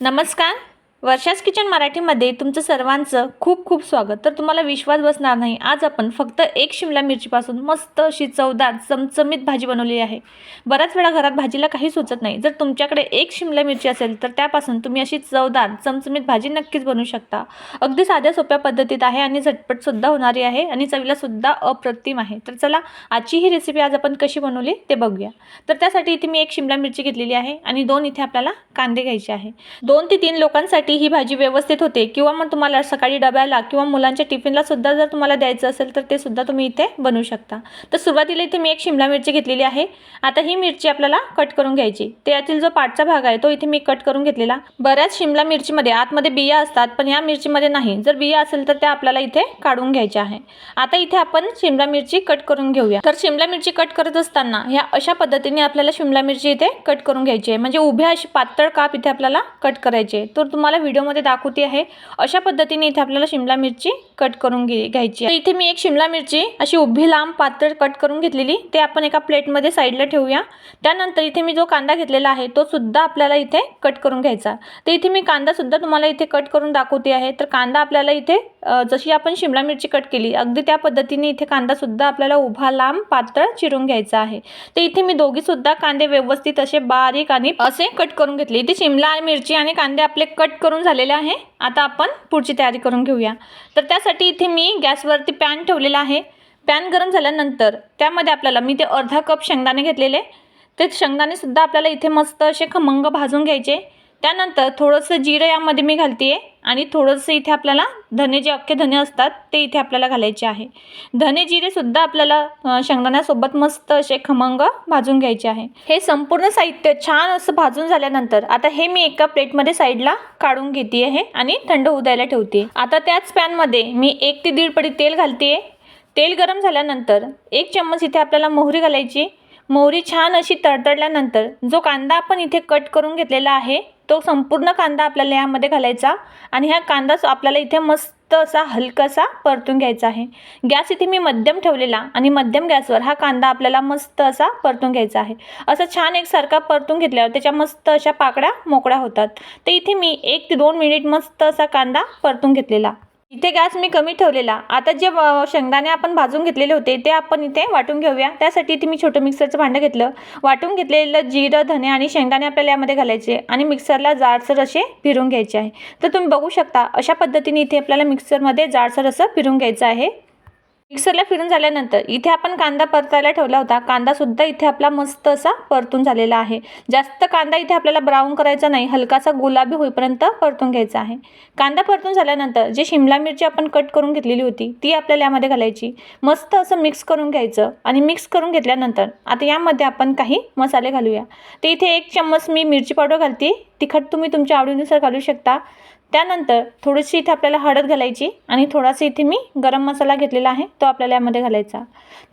नमस्कार. वर्षास किचन मराठीमध्ये तुमचं सर्वांचं खूप खूप स्वागत. तर तुम्हाला विश्वास बसणार नाही. आज आपण फक्त एक शिमला मिरचीपासून मस्त अशी चवदार चमचमीत भाजी बनवली आहे. बऱ्याच वेळा घरात भाजीला काही सुचत नाही. जर तुमच्याकडे एक शिमला मिरची असेल तर त्यापासून तुम्ही अशी चवदार चमचमीत भाजी नक्कीच बनवू शकता. अगदी साध्या सोप्या पद्धतीत आहे आणि झटपटसुद्धा होणारी आहे आणि चवीलासुद्धा अप्रतिम आहे. तर चला आजची ही रेसिपी आज आपण कशी बनवली ते बघूया. तर त्यासाठी इथे मी एक शिमला मिरची घेतलेली आहे आणि दोन इथे आपल्याला कांदे घ्यायचे आहे. दोन ते तीन लोकांसाठी ही भाजी व्यवस्थित होते. किंवा मग तुम्हाला सकाळी डब्याला किंवा मुलांच्या टिफिनला सुद्धा जर तुम्हाला द्यायचं असेल तर ते सुद्धा तुम्ही इथे बनवू शकता. तर सुरुवातीला इथे मी एक शिमला मिरची घेतलेली आहे. आता ही मिरची आपल्याला कट करून घ्यायची. त्यातील जो पाठचा भाग आहे तो इथे मी कट करून घेतलेला. बऱ्याच शिमला मिरचीमध्ये आतमध्ये बिया असतात पण या मिरचीमध्ये नाही. जर बिया असेल तर त्या आपल्याला इथे काढून घ्यायच्या आहे. आता इथे आपण शिमला मिरची कट करून घेऊया. तर शिमला मिरची कट करत असताना ह्या अशा पद्धतीने आपल्याला शिमला मिरची इथे कट करून घ्यायची आहे. म्हणजे उभ्या अशी पातळ काप इथे आपल्याला कट करायचे आहे. तर तुम्हाला व्हिडिओमध्ये दाखवते आहे अशा पद्धतीने इथे आपल्याला शिमला मिरची कट करून घे घ्यायची इथे मी एक शिमला मिरची अशी उभी लांब पातळ कट करून घेतलेली ते आपण एका प्लेटमध्ये साईडला ठेवूया. त्यानंतर इथे मी जो कांदा घेतलेला आहे तो सुद्धा आपल्याला इथे कट करून घ्यायचा. तर इथे मी कांदा सुद्धा तुम्हाला इथे कट करून दाखवते आहे. तर कांदा आपल्याला इथे जशी आपण शिमला मिरची कट केली अगदी त्या पद्धतीने इथे कांदा सुद्धा आपल्याला उभा लांब पातळ चिरून घ्यायचा आहे. तर इथे मी दोघी सुद्धा कांदे व्यवस्थित असे बारीक आणि असे कट करून घेतले. इथे शिमला मिरची आणि कांदे आपले कट करून झालेले आहे. आता आपण पुढची तयारी करून घेऊया. तर त्यासाठी इथे मी गॅसवरती पॅन ठेवलेला आहे. पॅन गरम झाल्यानंतर त्यामध्ये आपल्याला मी ते अर्धा कप शेंगदाणे घेतलेले. ते शेंगदाणेसुद्धा आपल्याला इथे मस्त असे खमंग भाजून घ्यायचे. त्यानंतर थोडंसं जिरं यामध्ये मी घालते आहे आणि थोडंसं इथे आपल्याला धने जे अख्खे धने असतात ते इथे आपल्याला घालायचे आहे. धने जिरेसुद्धा आपल्याला शेंगदाण्यासोबत मस्त असे खमंग भाजून घ्यायचे आहे. हे संपूर्ण साहित्य छान असं भाजून झाल्यानंतर आता हे मी एका प्लेटमध्ये साईडला काढून घेते आहे आणि थंड होऊ द्यायला ठेवते आता त्याच पॅनमध्ये मी एक ते दीड पडी तेल घालते तेल गरम झाल्यानंतर एक चम्मच इथे आपल्याला मोहरी घालायची. मोहरी छान अशी तडतडल्यानंतर जो कांदा आपण इथे कट करून घेतलेला आहे तो संपूर्ण कांदा आपल्याला यामध्ये घालायचा आणि हा कांदा आपल्याला इथे मस्त असा हलकासा परतून घ्यायचा आहे. गॅस इथे मी मध्यम ठेवलेला आणि मध्यम गॅसवर हा कांदा आपल्याला मस्त असा परतून घ्यायचा आहे. असं छान एकसारखा परतून घेतल्यावर त्याच्या मस्त अशा पाकड्या मोकळ्या होतात. तर इथे मी एक ते दोन मिनिट मस्त असा कांदा परतून घेतलेला. इथे गॅस मी कमी ठेवलेला. आता जे शेंगदाणे आपण भाजून घेतलेले होते ते आपण इथे वाटून घेऊया. त्यासाठी इथे मी छोटं मिक्सरचं भांडं घेतलं. वाटून घेतलेलं जिरं धने आणि शेंगदाणे आपल्याला यामध्ये घालायचे आणि मिक्सरला जाडसर असे फिरून घ्यायचे आहे. तर तुम्ही बघू शकता अशा पद्धतीने इथे आपल्याला मिक्सरमध्ये जाडसर असं फिरून घ्यायचं आहे. मिक्सरला फिरून झाल्यानंतर इथे आपण कांदा परतायला ठेवला होता. कांदासुद्धा इथे आपला मस्त असा परतून झालेला आहे. जास्त कांदा इथे आपल्याला ब्राऊन करायचा नाही. हलकासा गुलाबी होईपर्यंत परतून घ्यायचा आहे. कांदा परतून झाल्यानंतर जी शिमला मिरची आपण कट करून घेतलेली होती ती आपल्याला यामध्ये घालायची. मस्त असं मिक्स करून घ्यायचं आणि मिक्स करून घेतल्यानंतर आता यामध्ये आपण काही मसाले घालूया. ते इथे एक चम्मच मी मिरची पावडर घालते. तिखट तुम्ही तुमच्या आवडीनुसार घालू शकता. त्यानंतर थोडीशी इथे आपल्याला हळद घालायची आणि थोडासा इथे मी गरम मसाला घेतलेला आहे तो आपल्याला यामध्ये घालायचा.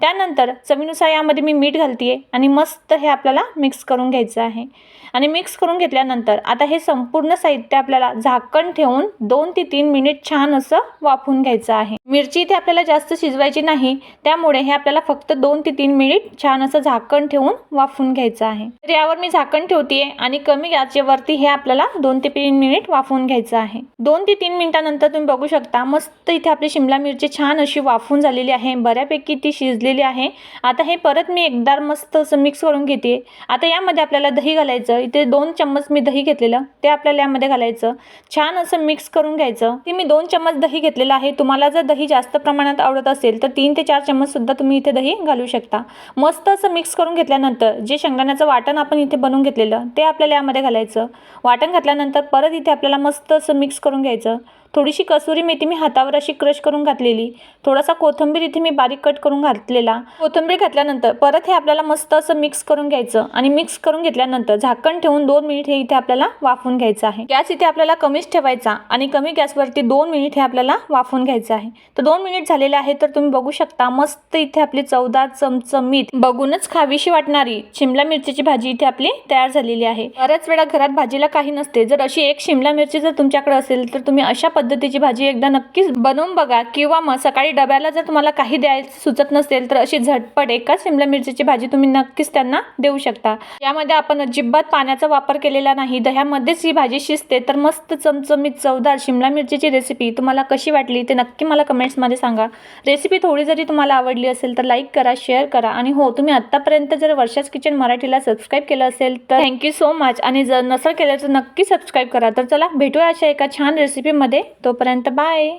त्यानंतर चवीनुसार यामध्ये मी मीठ घालते आहे आणि मस्त हे आपल्याला मिक्स करून घ्यायचं आहे. आणि मिक्स करून घेतल्यानंतर आता हे संपूर्ण साहित्य आपल्याला झाकण ठेवून दोन ते तीन मिनिट छान असं वाफवून घ्यायचं आहे. मिरची इथे आपल्याला जास्त शिजवायची नाही त्यामुळे हे आपल्याला फक्त दोन ते तीन मिनिट छान असं झाकण ठेवून वाफवून घ्यायचं आहे. तर यावर मी झाकण ठेवते आणि कमी गॅसवरती हे आपल्याला दोन ते तीन मिनिट वाफवून घ्यायचं आहे. आहे. दोन ते तीन मिनटानंतर तुम्ही बघू शकता मस्त इथे आपली शिमला मिरची छान अशी वाफून झालेली आहे बऱ्यापैकी ती शिजलेली आहे. आता हे परत मी एकदार मस्त असं मिक्स करून घेते. आता यामध्ये आपल्याला दही घालायचं इथे दोन चम्मच मी दही घेतलेलं ते आपल्याला यामध्ये घालायचं. छान असं मिक्स करून घ्यायचं. ते मी दोन चम्मच दही घेतलेलं आहे. तुम्हाला जर दही जास्त प्रमाणात आवडत असेल तर तीन ते चार चम्मचसुद्धा तुम्ही इथे दही घालू शकता. मस्त असं मिक्स करून घेतल्यानंतर जे शेंगदाण्याचं वाटण आपण इथे बनवून घेतलेलं ते आपल्याला यामध्ये घालायचं. वाटण घातल्यानंतर परत इथे आपल्याला मस्त असं मिक्स करून करून घ्यायचं. थोडीशी कसुरी मेथी मी हातावर अशी क्रश करून घातलेली. थोडासा कोथिंबीर इथे मी बारीक कट करून घातलेला. कोथिंबीर घातल्यानंतर परत हे आपल्याला मस्त असं मिक्स करून घ्यायचं आणि मिक्स करून घेतल्यानंतर झाकण ठेवून दोन मिनिट हे इथे आपल्याला वाफून घ्यायचं आहे. गॅस इथे आपल्याला कमीच ठेवायचा आणि कमी गॅसवरती दोन मिनिट हे आपल्याला वाफवून घ्यायचं आहे. तर दोन मिनिट झालेले आहे तर तुम्ही बघू शकता मस्त इथे आपली चवदार चमचमीत बघूनच खावीशी वाटणारी शिमला मिरचीची भाजी इथे आपली तयार झालेली आहे. बऱ्याच वेळा घरात भाजीला काही नसते. जर अशी एक शिमला मिरची जर तुमच्याकडे असेल तर तुम्ही अशा पद्धतीची भाजी एकदा नक्कीच बनवून बघा. किंवा मग सकाळी डब्याला जर तुम्हाला काही द्यायचं सुचत नसेल तर अशी झटपट एकाच शिमला मिरचीची भाजी तुम्ही नक्कीच त्यांना देऊ शकता. यामध्ये आपण अजिबात पाण्याचा वापर केलेला नाही. दह्यामध्येच ही भाजी शिजते. तर मस्त चमचमीत चवदार शिमला मिरचीची रेसिपी तुम्हाला कशी वाटली ते नक्की मला कमेंट्समध्ये सांगा. रेसिपी थोडी जरी तुम्हाला आवडली असेल तर लाईक करा शेअर करा. आणि हो तुम्ही आत्तापर्यंत जर वर्षाच किचन मराठीला सबस्क्राईब केलं असेल तर थँक्यू सो मच आणि जर नसेल केलं तर नक्की सबस्क्राईब करा. तर चला भेटूया अशा एका छान रेसिपीमध्ये तोपर्यंत बाय.